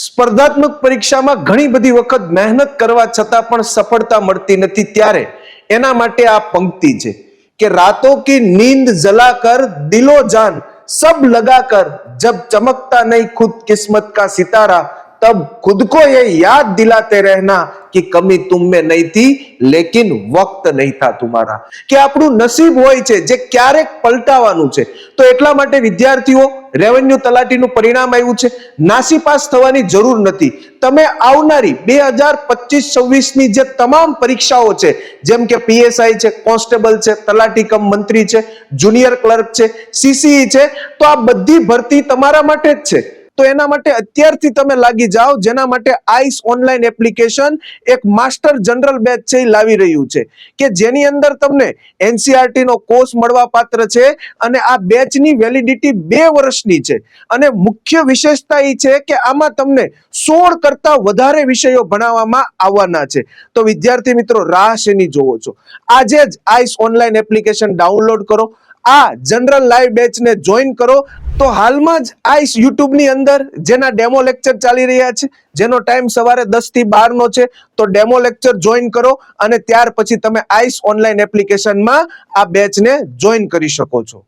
સ્પર્ધાત્મક પરીક્ષામાં ઘણી બધી વખત મહેનત કરવા છતાં પણ સફળતા મળતી નથી ત્યારે એના માટે આ પંક્તિ છે કે રાતો કી નીંદ જલા કર, દિલો જાન, સબ લગા કર, જબ ચમકતા નહીં ખુદ કિસ્મત કા સિતારા तब खुद को ये याद दिलाते रहना कि कमी तुम में नहीं थी लेकिन वक्त नहीं था तुम्हारा કે આપણું નસીબ હોય છે જે ક્યારેક પલટાવાનું છે તો એટલા માટે વિદ્યાર્થીઓ રેવન્યુ તલાટીનું પરિણામ આવ્યું છે નાસી પાસ થવાની જરૂર નથી તમે આવનારી બે હજાર પચીસ છવ્વીસ ની જે તમામ પરીક્ષાઓ છે જેમ કે પીએસઆઈ છે કોન્સ્ટેબલ છે તલાટી કમ મંત્રી છે જુનિયર ક્લર્ક છે સીસીઈ છે તો આ બધી ભરતી તમારા માટે જ છે તો એના માટે અત્યારથી તમે લાગી જાઓ, જેના માટે આઈસ ઓનલાઈન એપ્લિકેશન એક માસ્ટર જનરલ બેચ છે એ લાવી રહ્યું છે. કે જેની અંદર તમને એનસીઆરટી નો કોર્સ મળવા પાત્ર છે અને આ બેચની વેલિડિટી બે વર્ષની છે. અને મુખ્ય વિશેષતા એ છે કે આમાં તમને સોળ કરતા વધારે વિષયો ભણાવવામાં આવવાના છે. તો વિદ્યાર્થી મિત્રો રાહ શેની જોવો છો? આજે જ આઈસ ઓનલાઈન એપ્લિકેશન ડાઉનલોડ કરો. આ જનરલ લાઈવ બેચને જોઈન કરો. તો હાલમાં જ આઈસ યુટ્યુબની અંદર જેના ડેમો લેક્ચર ચાલી રહ્યા છે, જેનો ટાઈમ સવારે દસથી બાર નો છે, તો ડેમો લેક્ચર જોઈન કરો અને ત્યાર પછી તમે આઈસ ઓનલાઈન એપ્લિકેશનમાં આ બેચને જોઈન કરી શકો છો.